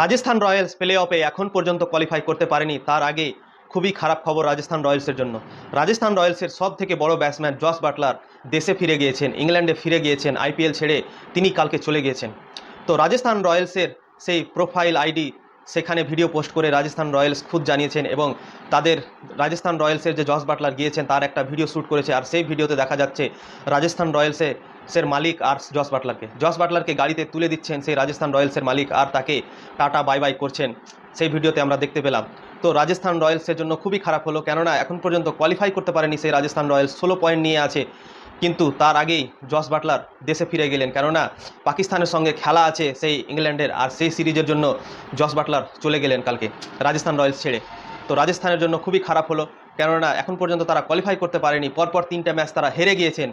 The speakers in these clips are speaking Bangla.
রাজস্থান রয়্যালস প্লে অফে এখন পর্যন্ত কোয়ালিফাই করতে পারেনি। তার আগে খুবই খারাপ খবর রাজস্থান রয়্যালসের জন্য। রাজস্থান রয়্যালসের সব থেকে বড় ব্যাটসম্যান জস বাটলার দেশে ফিরে গিয়েছেন, ইংল্যান্ডে ফিরে গিয়েছেন আইপিএল ছেড়ে তিনি কালকে চলে গিয়েছেন। তো রাজস্থান রয়্যালসের সেই প্রোফাইল আইডি সেখানে ভিডিও পোস্ট করে রাজস্থান রয়্যালস খুদ জানিয়েছেন এবং তাদের রাজস্থান রয়্যালসের যে জস বাটলার গিয়েছেন, তার একটা ভিডিও শ্যুট করেছে। আর সেই ভিডিওতে দেখা যাচ্ছে, রাজস্থান রয়্যালসে সের মালিক আর জস বাটলারকে। জস বাটলারকে গাড়িতে তুলে দিচ্ছেন সেই রাজস্থান রয়্যালসের মালিক আর তাকে টাটা বাই বাই করছেন সেই ভিডিওতে আমরা দেখতে পেলাম। তো রাজস্থান রয়্যালসের জন্য খুবই খারাপ হলো, কেননা এখন পর্যন্ত কোয়ালিফাই করতে পারেনি সেই রাজস্থান রয়্যালস। ষোলো পয়েন্ট নিয়ে আছে, কিন্তু তার আগেই জস বাটলার দেশে ফিরে গেলেন, কেননা পাকিস্তানের সঙ্গে খেলা আছে সেই ইংল্যান্ডের আর সেই সিরিজের জন্য জস বাটলার চলে গেলেন কালকে রাজস্থান রয়্যালস ছেড়ে। তো রাজস্থানের জন্য খুবই খারাপ হলো কেননা এখন পর্যন্ত তারা কোয়ালিফাই করতে পারেনি। পরপর তিনটা ম্যাচ তারা হেরে গিয়েছেন।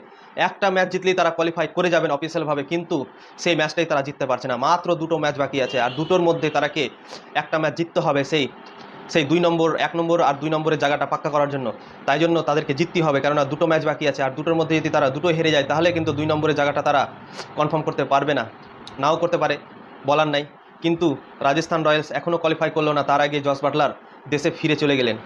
একটা ম্যাচ জিতলেই তারা কোয়ালিফাই করে যাবেন অফিসিয়ালভাবে কিন্তু সেই ম্যাচটাই তারা জিততে পারছে না। মাত্র দুটো ম্যাচ বাকি আছে, আর দুটোর মধ্যে তারাকে একটা ম্যাচ জিততে হবে সেই সেই দুই নম্বর, এক নম্বর আর দুই নম্বরের জায়গাটা পাক্কা করার জন্য। তাই জন্য তাদেরকে জিততেই হবে, কেননা দুটো ম্যাচ বাকি আছে, আর দুটোর মধ্যে যদি তারা দুটো হেরে যায়, তাহলে কিন্তু দুই নম্বরের জায়গাটা তারা কনফার্ম করতে পারবে না। নাও করতে পারে, বলার নাই। কিন্তু রাজস্থান রয়্যালস এখনও কোয়ালিফাই করল না, তার আগে জস বাটলার দেশে ফিরে চলে গেলেন।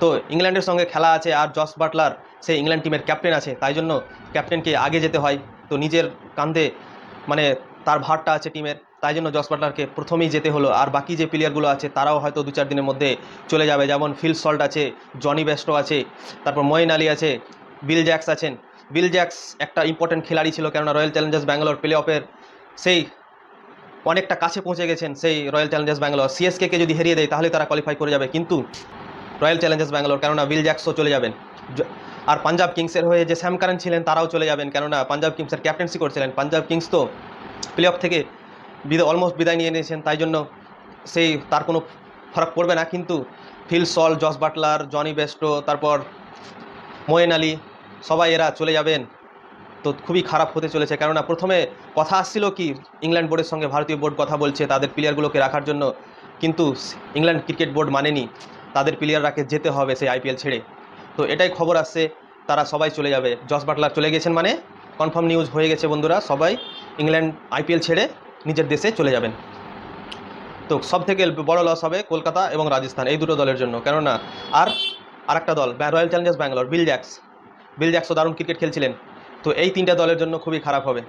তো ইংল্যান্ডের সঙ্গে খেলা আছে আর জস বাটলার সেই ইংল্যান্ড টিমের ক্যাপ্টেন আছে, তাই জন্য ক্যাপ্টেনকে আগে যেতে হয়। তো নিজের কান্ধে মানে তার ভারটা আছে টিমের, তাই জন্য জস বাটলারকে প্রথমেই যেতে হলো। আর বাকি যে প্লেয়ারগুলো আছে, তারাও হয়তো দু চার দিনের মধ্যে চলে যাবে। যেমন ফিল সল্ট আছে, জনি বেস্টো আছে, তারপর মঈন আলী আছে, বিল জ্যাক্স আছেন। বিল জ্যাক্স একটা ইম্পর্টেন্ট খেলাড়ি ছিল, কেননা রয়্যাল চ্যালেঞ্জার্স ব্যাঙ্গালোর প্লে অফের সেই অনেকটা কাছে পৌঁছে গেছেন সেই রয়্যাল চ্যালেঞ্জার্স ব্যাঙ্গালোর। সিএসকে যদি হারিয়ে দেয়, তাহলে তারা কোয়ালিফাই করে যাবে। কিন্তু রয়্যাল চ্যালেঞ্জার্স ব্যাঙ্গালোর, কেননা বিল জ্যাক্সও চলে যাবেন। আর পাঞ্জাব কিংসের হয়ে যে স্যাম কারেন ছিলেন, তারাও চলে যাবেন, কেননা পাঞ্জাব কিংসের ক্যাপ্টেন্সি করছিলেন। পাঞ্জাব কিংস তো প্লে অফ থেকে অলমোস্ট বিদায় নিয়ে নিয়েছেন, তাই জন্য সেই, তার কোনো ফরক পড়বে না। কিন্তু Phil Salt, Jos Buttler, Jonny Bairstow, তারপর মোয়েন আলী, সবাই এরা চলে যাবেন। তো খুবই খারাপ হতে চলেছে, কেননা প্রথমে কথা আসছিল কি, ইংল্যান্ড বোর্ডের সঙ্গে ভারতীয় বোর্ড কথা বলছে, তাদের প্লেয়ারগুলোকে রাখার জন্য। কিন্তু ইংল্যান্ড ক্রিকেট বোর্ড মানেনি। তাদের প্লেয়াররাকে যেতে হবে সেই আইপিএল ছেড়ে। তো এটাই খবর আসছে, তারা সবাই চলে যাবে। জস বাটলার চলে গেছেন মানে? কনফার্ম নিউজ হয়ে গেছে বন্ধুরা, সবাই ইংল্যান্ড আইপিএল ছেড়ে নিজের দেশে চলে যাবেন। তো সব থেকে বড় লস হবে কলকাতা এবং রাজস্থান, এই দুটো দলের জন্য। কেননা, আর আরেকটা দল Royal Challengers Bangalore Will Jacks Will জ্যাক্সও দারুণ ক্রিকেট খেলছিলেন। তো এই তিনটা দলের জন্য খুবই খারাপ হবে।